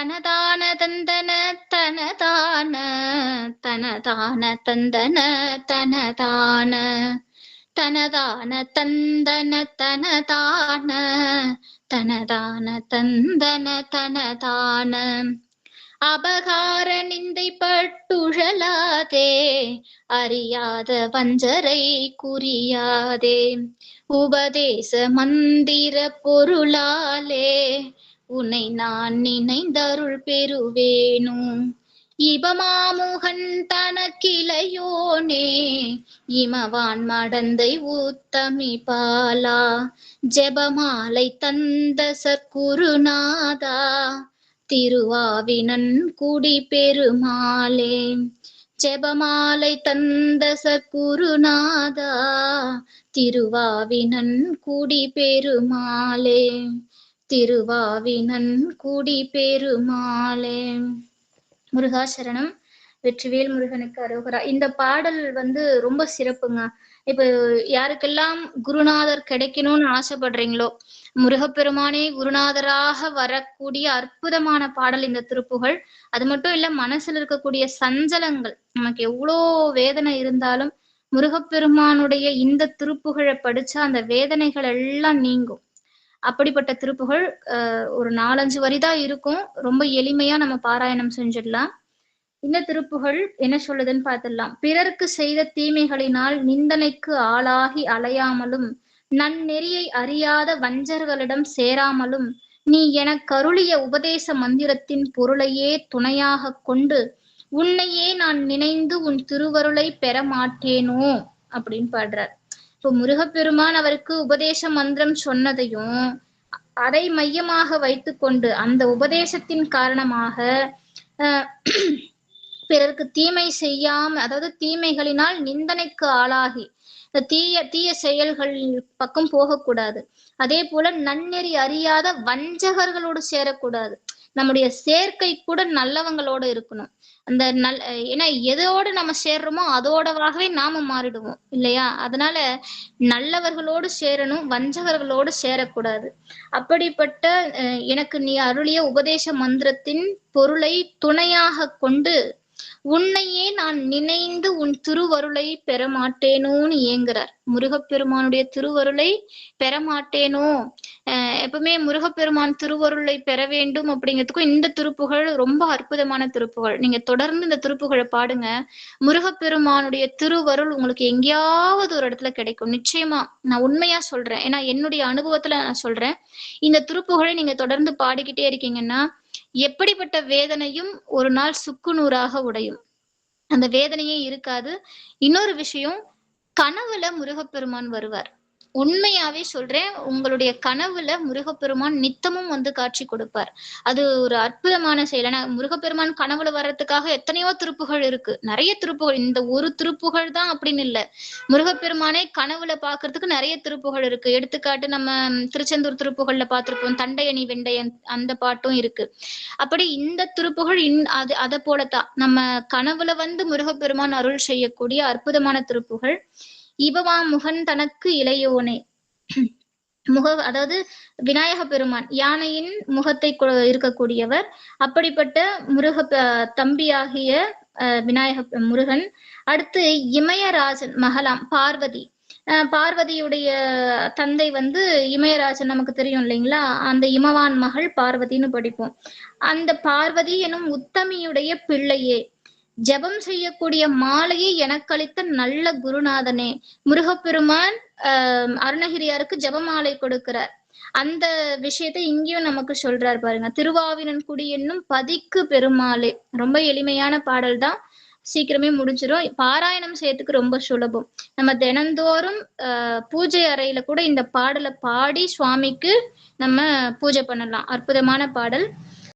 தனதான தந்தன தனதான தனதான தந்தன தனதான தனதான தந்தன தனதான தனதான தந்தன தனதான. அபகார நிந்தை பட்டுழலாதே அறியாத வஞ்சரை குறியாதே. உபதேச மந்திர பொருளாலே உன்னை நான் நினைந்தருள் பெறுவேனும் இபமாமுகன் தனக்கிளையோனே இமவான் மடந்தை ஊத்தமி பாலா ஜெபமாலை தந்த சற்குருநாதா? திருவாவினன் குடி பெருமாளே ஜெபமாலை தந்த சற்குருநாதா? திருவாவினன் குடி பெருமாளே திருவாவினன் குடி பெருமாளே. முருகாசரணம் வெற்றிவேல் முருகனுக்கு அரோகரா. இந்த பாடல் வந்து ரொம்ப சிறப்புங்க. இப்ப யாருக்கெல்லாம் குருநாதர் கிடைக்கணும்னு ஆசைப்படுறீங்களோ முருகப்பெருமானே குருநாதராக வரக்கூடிய அற்புதமான பாடல் இந்த திருப்புகள். அது மட்டும் இல்ல மனசுல இருக்கக்கூடிய சஞ்சலங்கள். நமக்கு எவ்வளோ வேதனை இருந்தாலும் முருகப்பெருமானுடைய இந்த திருப்புகழை படிச்சா அந்த வேதனைகள் எல்லாம் நீங்கும். அப்படிப்பட்ட திருப்புகள் ஒரு நாலஞ்சு வரிதான் இருக்கும். ரொம்ப எளிமையா நம்ம பாராயணம் செஞ்சிடலாம். இந்த திருப்புகள் என்ன சொல்லுதுன்னு பார்த்துடலாம். பிறருக்கு செய்த தீமைகளினால் நிந்தனைக்கு ஆளாகி அலையாமலும் நன்னெறியை அறியாத வஞ்சர்களிடம் சேராமலும் நீ என கருளிய உபதேச மந்திரத்தின் பொருளையே துணையாக கொண்டு உன்னையே நான் நினைந்து உன் திருவருளை பெற மாட்டேனோ? அப்படின்னு பாடுறார். இப்போ முருகப்பெருமான் அவருக்கு உபதேச மந்திரம் சொன்னதையும் அதை மையமாக வைத்துக்கொண்டு அந்த உபதேசத்தின் காரணமாக பிறருக்கு தீமை செய்யாம அதாவது தீமைகளினால் நிந்தனைக்கு ஆளாகி தீய தீய செயல்கள் பக்கம் போகக்கூடாது. அதே போல நன்னெறி அறியாத வஞ்சகர்களோடு சேரக்கூடாது. நம்முடைய சேர்க்கை கூட நல்லவங்களோட இருக்கணும். அந்த நல் ஏன்னா எதோடு நம்ம சேர்றோமோ அதோடவாகவே நாம மாறிடுவோம் இல்லையா? அதனால நல்லவர்களோடு சேரணும் வஞ்சகர்களோடு சேரக்கூடாது. அப்படிப்பட்ட அஹ், எனக்கு நீ அருளிய உபதேச மந்திரத்தின் பொருளை துணையாக கொண்டு உன்னையே நான் நினைந்து உன் திருவருளை பெற மாட்டேனோன்னு ஏங்குறார் முருகப்பெருமானுடைய திருவருளை பெற மாட்டேனோ எப்பவுமே முருகப்பெருமான் திருவருளை பெற வேண்டும் அப்படிங்கிறதுக்கும் இந்த திருப்புகழ் ரொம்ப அற்புதமான திருப்புகழ் நீங்க தொடர்ந்து இந்த திருப்புகழை பாடுங்க. முருகப்பெருமானுடைய திருவருள் உங்களுக்கு எங்கேயாவது ஒரு இடத்துல கிடைக்கும். நிச்சயமா நான் உண்மையா சொல்றேன். ஏன்னா என்னுடைய அனுபவத்துல நான் சொல்றேன். இந்த திருப்புகழை நீங்க தொடர்ந்து பாடிக்கிட்டே இருக்கீங்கன்னா எப்படிப்பட்ட வேதனையும் ஒரு நாள் சுக்குநூறாக உடையும். அந்த வேதனையே இருக்காது. இன்னொரு விஷயம் கனவுல முருகப்பெருமான் வருவார். உண்மையாவே சொல்றேன் உங்களுடைய கனவுல முருகப்பெருமான் நித்தமும் வந்து காட்சி கொடுப்பார். அது ஒரு அற்புதமான செயல். ஏன்னா முருகப்பெருமான் கனவுல வர்றதுக்காக எத்தனையோ திருப்புகள் இருக்கு. நிறைய திருப்புகள். இந்த ஒரு திருப்புகள் தான் அப்படின்னு இல்ல. முருகப்பெருமானை கனவுல பாக்குறதுக்கு நிறைய திருப்புகள் இருக்கு. எடுத்துக்காட்டு நம்ம திருச்செந்தூர் திருப்புகள்ல பார்த்திருப்போம். தண்டையணி வெண்டையன் அந்த பாட்டும் இருக்கு. அப்படி இந்த திருப்புகள் இன் அது அதை போலத்தான். நம்ம கனவுல வந்து முருகப்பெருமான் அருள் செய்யக்கூடிய அற்புதமான திருப்புகள். இவவா முகன் தனக்கு இளையோனே. முக அதாவது விநாயக பெருமான் யானையின் முகத்தை இருக்கக்கூடியவர். அப்படிப்பட்ட முருக தம்பியாகிய அஹ், விநாயக முருகன். அடுத்து இமயராஜன் மகளாம் பார்வதி. அஹ், பார்வதியுடைய தந்தை வந்து இமயராஜன் நமக்கு தெரியும் இல்லைங்களா? அந்த இமவான் மகள் பார்வதின்னு படிப்போம். அந்த பார்வதி எனும் உத்தமியுடைய பிள்ளையே. ஜெபம் செய்யக்கூடிய மாலையை எனக்களித்த நல்ல குருநாதனே முருகப்பெருமான் ஆஹ் அருணகிரியாருக்கு ஜெபமாலை கொடுக்கிறார். அந்த விஷயத்தை இங்கேயும் நமக்கு சொல்றார் பாருங்க. திருவாவினன் குடி என்னும் பதிக்கு பெருமாளே. ரொம்ப எளிமையான பாடல் தான். சீக்கிரமே முடிஞ்சிடும் பாராயணம் செய்யறதுக்கு ரொம்ப சுலபம். நம்ம தினந்தோறும் ஆஹ் பூஜை அறையில கூட இந்த பாடலை பாடி சுவாமிக்கு நம்ம பூஜை பண்ணலாம். அற்புதமான பாடல்.